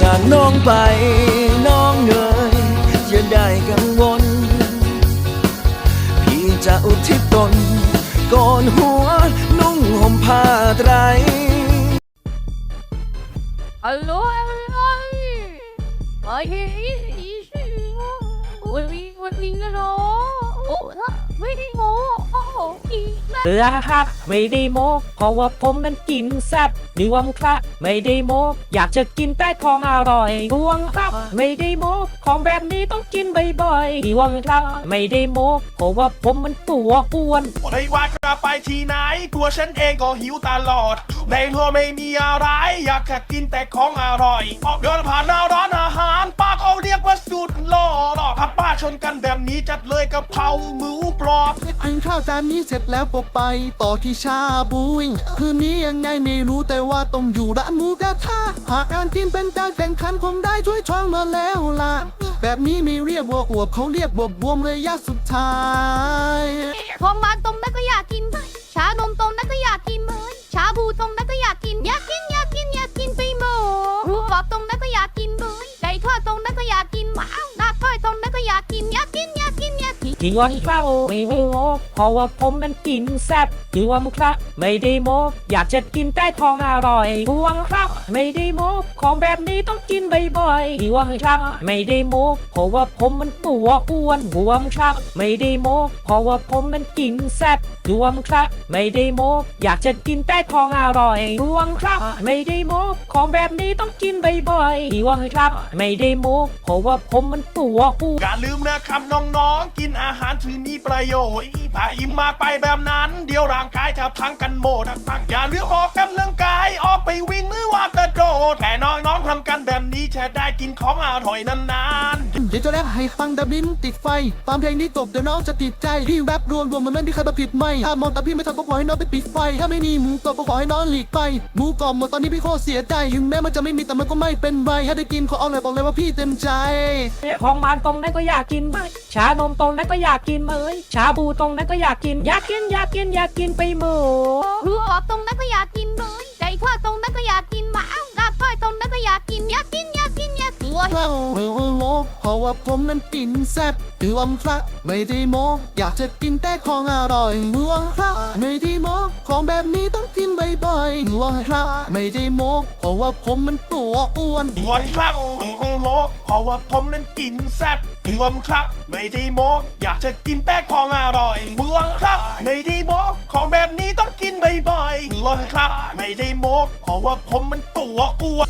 จากน้องไปน้องเหนื่อยอย่าได้กังวล พี่จะอุทิศตนก่อนหัวนุ่งห่มผ้าไตรอร่อยอร่อยมาเฮียอีสิวันนี้วันนี้ก็ระโอ้ไม่ได้โง่ ครับไม่ได้โมกเพราะว่าผมนั้นกินแซ่บดวงครับไม่ได้โมกอยากจะกินแต่ของอร่อยดวงครับ ไม่ได้โมกของแบบนี้ต้องกินบ่อยๆดวงครับไม่ได้โมกเพราะว่าผมมันตัวอ้วนไม่ว่าจะไปที่ไหน ตัวฉันเองก็หิวตลอด ในหัวไม่มีอะไร อยากแค่กินแต่ของอร่อย ออกเดินผ่านหน้าร้านอาหารป้าเขาเรียกว่าสุดหล่อหรอกถ้าป้า ชนกันแบบนี้จัดเลยกะเพราหมูกรอบกินข้าวจานนี้เสร็จแล้วก็ไป ต่อที่ชาบูยคืนนี้ยังไงไม่รู้แต่ว่าต้องอยู่ร้านหมูกระทะหากการกินเป็นการแข่งขันคงได้ช่วยช่องมาแล้วล่ะ แบบนี้ไม่เรียกว่าอวบเขาเรียกบวบบวมเลยยะสุดท้ายทองมันตรงนั้นก็อยากกิน นอยากกินดวงครับไม่ได้โมเพราะว่าผมมันกินแซ่บดวงครับไม่ได้โมอยากจะกินแต่ของอร่อยดวงครับไม่ได้โมของแบบนี้ต้องกินบ่อยๆดวงครับไม่ได้โมเพราะว่าผมมันตัวอ้วนดวงครับไม่ได้โมเพราะว่าผมมันกินแซ่บดวงครับไม่ได้โมอยากจะกินแต่ของอร่อยดวงครับ ไม่ได้โมของแบบนี้ต้องกินบ่อยๆดวงครับ ไม่ได้โมเพราะว่าผมมันตัวอ้วนอย่าลืมนะครับน้องๆกินอาาหารที่มีประโยชน์ถ้าอิ่มมากไปแบบนั้น เดี๋ยวร่างกายจะพังกันหมดทั้งอย่าลืมออกกำลังกายออกไปวิ่งเำกันแบบนี้จะได้กินของอร่อยนานๆเดี๋ยวจะแรปให้ฟังดับลิ้นติดไฟตามเพลงนี้จบเดี๋ยวน้องจะติดใจพี่แรปรวมรวมมันไม่มีใครมาผิดไม่ถ้ามองแต่พี่ไม่ทำก็ขอให้น้องไปปิดไฟ ถ้าไม่มีหมูกรอบก็ขอให้น้องหลีกไปหมูกรอบหมดตอนนี้พี่โคตรเสียใจถึงแม้มันจะไม่มีแต่มันก็ไม่เป็นไรถ้าได้กินขอเอาเลยบอกเลยว่าพี่เต็มใจ ของมันตรงนั้นก็อยากกินไหมชานมตรงนั้นก็อยากกินไหมชาบูตรงนั้นก็อยากกิน อยากกินอยากกินอยากกินไปหมดรูบอบตรงนั้นก็อยากกินเลยไก่ทอดตรงนั้นก็อยากากกินเราโมเพราะว่าผมนั้นกินแซ่บถือว่าพระไม่ได้โมอยากจะกินแต่ของอร่อยหวงพระไม่ได้โมของแบบนี้ต้องกินบ่อยๆหวงพระไม่ได้โมเพราะว่าผมมันตัวอ้วนหวนครับโมกเพราะว่าผมนั้นกินแซ่บหรือวมครับไม่ได้โมอยากจะกินแต่ของอร่อยบวงครับไม่ได้โมของแบบนี้ต้องกินบ่อยๆรวนครับไม่ได้โมเพราะว่าผมมันตัวอ้วน